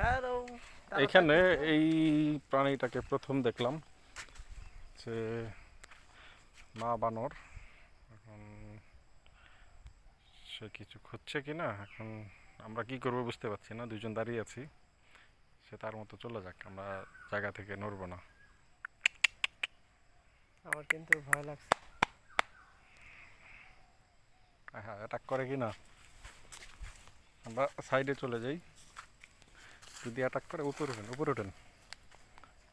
Hello এখানে এই প্রাণীটাকে প্রথম দেখলাম যে মা বানর। এখন সে কিছু খুঁজছে কি না এখন আমরা কি করব বুঝতে পারছি না দুজন দাঁড়িয়ে আছি। সে তার মতো চলে যাক আমরা জায়গা থেকে নড়বো না। আমার কিন্তু ভয় লাগছে। হ্যাঁ অ্যাটাক করে কি না আমরা সাইডে চলে যাই। যদি অ্যাটাক করে উপরে ওঠেন উপরে ওঠেন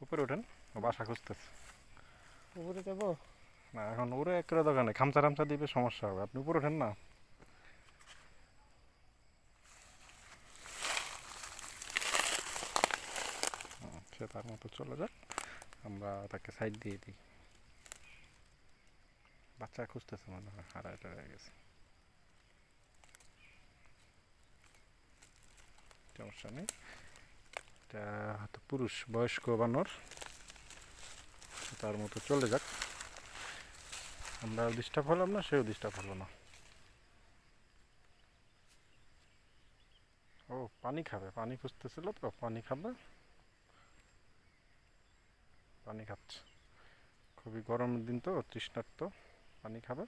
উপরে ওঠেন ও বাসা খুঁজতেছে। উপরে যাব? না এখন ওরে একটা দোকানে খামচা টামচা দিবে সমস্যা হবে। আপনি উপরে ওঠেন না। সে তার মতো চলে যাক। আমরা তাকে সাইড দিয়ে দিই। বাচ্চা খুঁজতেছে মনে হয় হারায় টারায় গেছে। সমস্যা নেই। এটা হয়তো পুরুষ বয়স্ক বানর তার মতো চলে যাক। আমরা ডিস্টার্ব হলাম না, সেও ডিস্টার্ব হলো না। ও, পানি খাবে, পানি খুঁজতেছিল তো, পানি খাবে। পানি খাচ্ছে। খুবই গরমের দিন তো, তৃষ্ণার্ত, পানি খাবে।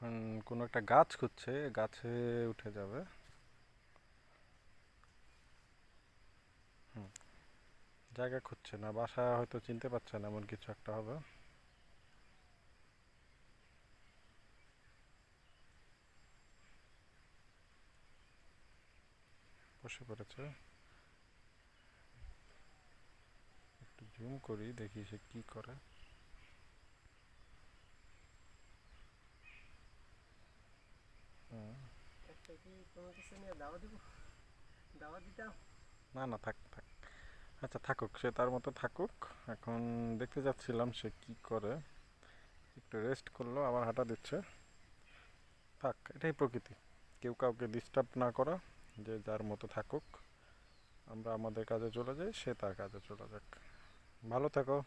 এখন কোনো একটা গাছ খুঁজছে, গাছে উঠে যাবে। হুম, জায়গা খুঁজছে না, বাসা হয়তো চিনতে পারছে না, এমন কিছু একটা হবে। বসে পড়েছে। একটু জুম করি, দেখি সে কি করে হুম একটা কি তোমার কাছে নিয়ে দাওয়া দিব দাওয়া দিতাম না না, থাক থাক। আচ্ছা থাকুক, সে তার মতো থাকুক। এখন দেখতে যাচ্ছিলাম সে কি করে। একটু রেস্ট করল, আবার হাঁটা দিচ্ছে। থাক, এটাই প্রকৃতি। কেউ কাউকে ডিস্টার্ব না করা, যে যার মতো থাকুক। আমরা আমাদের কাজে চলে যাই, সে তার কাজে চলে যাক। ভালো থাকো।